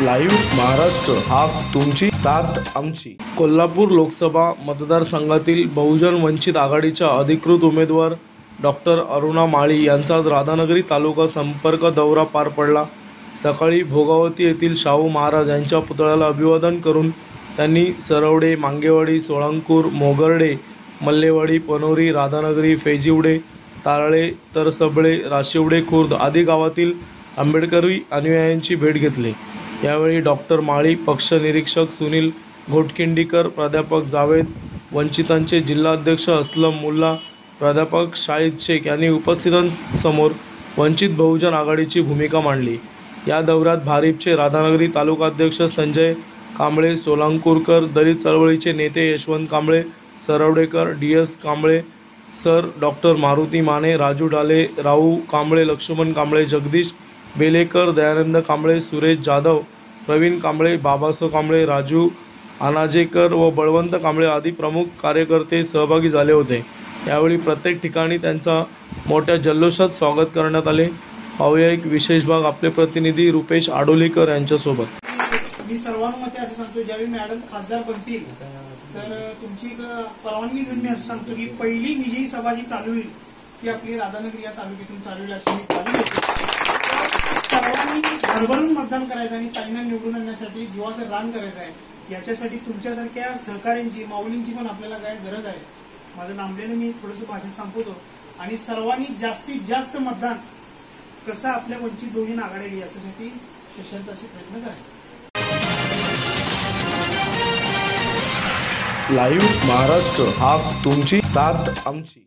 Live Maharashtra हा तुमची साथ आमची. कोल्हापूर लोकसभा मतदारसंघातील बहुजन वंचित आघाडीच्या अधिकृत उमेदवार डॉक्टर अरुणा माळी यांचा आज राधानगरी तालुका संपर्क दौरा पार पडला. सकाळी भोगावती येथील शाहू महाराज यांच्या पुतळ्याला अभिवादन करून त्यांनी सरवडे मांगेवाडी सोळंकूर मोगर्डे मल्लेवाडी पनोरी राधानगरी फेजिवडे तारळे तरसबळे राशिवडे खुर्द आदी गावातील आंबेडकरी अनुयायांची भेट घेतली. यावेळी डॉक्टर माळी पक्ष निरीक्षक सुनील घोटखिंडीकर प्राध्यापक जावेद वंचितांचे जिल्हाध्यक्ष असलम मुल्ला प्राध्यापक शाहिद शेख यांनी उपस्थितांसमोर वंचित बहुजन आघाडीची भूमिका मांडली. या दौऱ्यात भारिपचे राधानगरी तालुकाध्यक्ष संजय कांबळे सोलांकूरकर दलित चळवळीचे नेते Yashwant Kamble Sarvadekar D S Kamble sir doctor Maruti Mane Raju Dale Rahu Kamble Laxman Kamble Jagdish Belekar Dayanand Kamble Suresh Jadhav Pravin Kamble Babasaheb Kamble Raju अनाजेकर व बळवंत कांबळे आदी प्रमुख कार्यकर्ते सहभागी झाले होते. यावेळी प्रत्येक ठिकाणी त्यांचा मोठ्या जल्लोषात स्वागत करण्यात आले. पाहूया एक विशेष भाग आपले प्रतिनिधी रुपेश आडोलीकर यांच्यासोबत. मी सर्वांमध्ये असं सांगतो ज्यावेळी मॅडम खासदार बनतील तर तुमची परवानगी घेऊन मी असं सांगतो की पहिली विजयी सभा जी चालू होईल ती आपली राधानगरी या तालुक्यातून चालू होईल अशी मी चालू सर्वांनी भरभरून मतदान करायचं आणि त्यांना निवडून आणण्यासाठी जीवाचं रान करायचं आहे. याच्यासाठी तुमच्यासारख्या सहकार्यांची माऊलींची पण आपल्याला काय गरज आहे? माझं नामलेलं मी थोडंसं भाषेत सांगतो. आणि सर्वांनी जास्तीत जास्त मतदान कसं आपल्या वंचित दोन्ही आघाडी याच्यासाठी शशांत असे प्रयत्न करायचे लाईव्ह महाराष्ट्र हा तुमची साथ आमची.